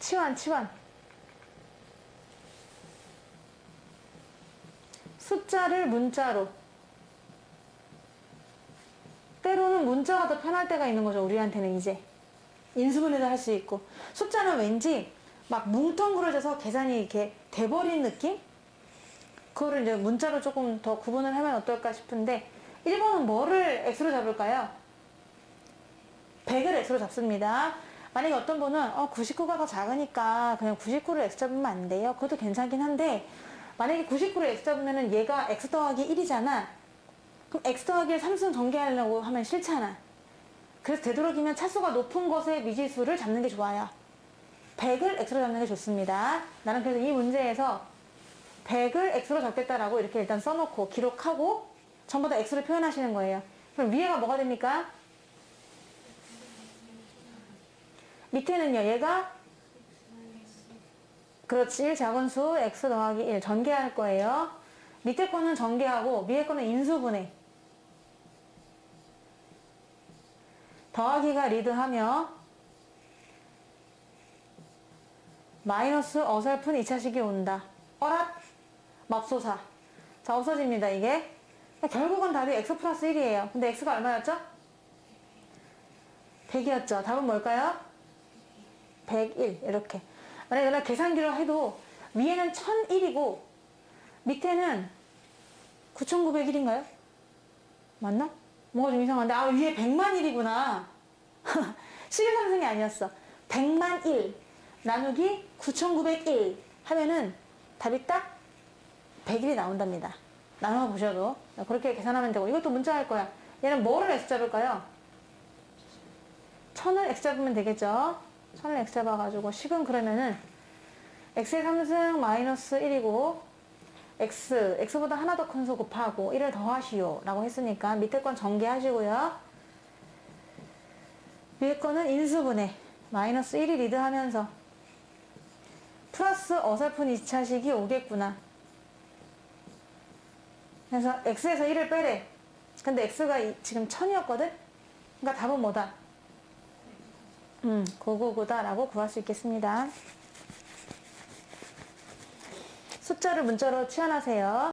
치환, 치환. 숫자를 문자로. 때로는 문자가 더 편할 때가 있는 거죠, 우리한테는 이제. 인수분해도 할 수 있고. 숫자는 왠지 막 뭉텅그려져서 계산이 이렇게 돼버린 느낌? 그거를 이제 문자로 조금 더 구분을 하면 어떨까 싶은데, 1번은 뭐를 X로 잡을까요? 100을 X로 잡습니다. 만약에 어떤 분은 어, 99가 더 작으니까 그냥 99를 X 잡으면 안 돼요. 그것도 괜찮긴 한데 만약에 99를 X 잡으면은 얘가 X 더하기 1이잖아. 그럼 X 더하기 1 삼수는 전개하려고 하면 싫잖아. 그래서 되도록이면 차수가 높은 것의 미지수를 잡는 게 좋아요. 100을 X로 잡는 게 좋습니다. 나는 그래서 이 문제에서 100을 X로 잡겠다라고 이렇게 일단 써놓고 기록하고 전부 다 X로 표현하시는 거예요. 그럼 위에가 뭐가 됩니까? 밑에는요, 얘가 그렇지, 1 작은 수 x 더하기 1 전개할 거예요. 밑에 거는 전개하고 위에 거는 인수분해. 더하기가 리드하며 마이너스 어설픈 2차식이 온다. 어랏 맙소사. 자, 없어집니다, 이게. 결국은 답이 x 플러스 1이에요. 근데 x가 얼마였죠? 100이었죠. 답은 뭘까요? 101 이렇게 만약에 내가 계산기로 해도 위에는 1001이고 밑에는 9901인가요? 맞나? 뭐가 좀 이상한데 아 위에 100만 1이구나 11삼승이 아니었어 100만 1 나누기 9901 하면은 답이 딱 100일이 나온답니다 나눠 보셔도 그렇게 계산하면 되고 이것도 문자 할 거야 얘는 뭐를 X 잡을까요? 천을 X 잡으면 되겠죠? 천을 X 잡아가지고 식은 그러면은 X의 3승 마이너스 1이고 X, X보다 하나 더 큰 수 곱하고 1을 더하시오 라고 했으니까 밑에 건 전개하시고요 위에 거는 인수분해 마이너스 1이 리드하면서 플러스 어설픈 2차식이 오겠구나 그래서 X에서 1을 빼래 근데 X가 이- 지금 1000이었거든? 그러니까 답은 뭐다? 음, 999다라고 구할 수 있겠습니다. 숫자를 문자로 치환하세요.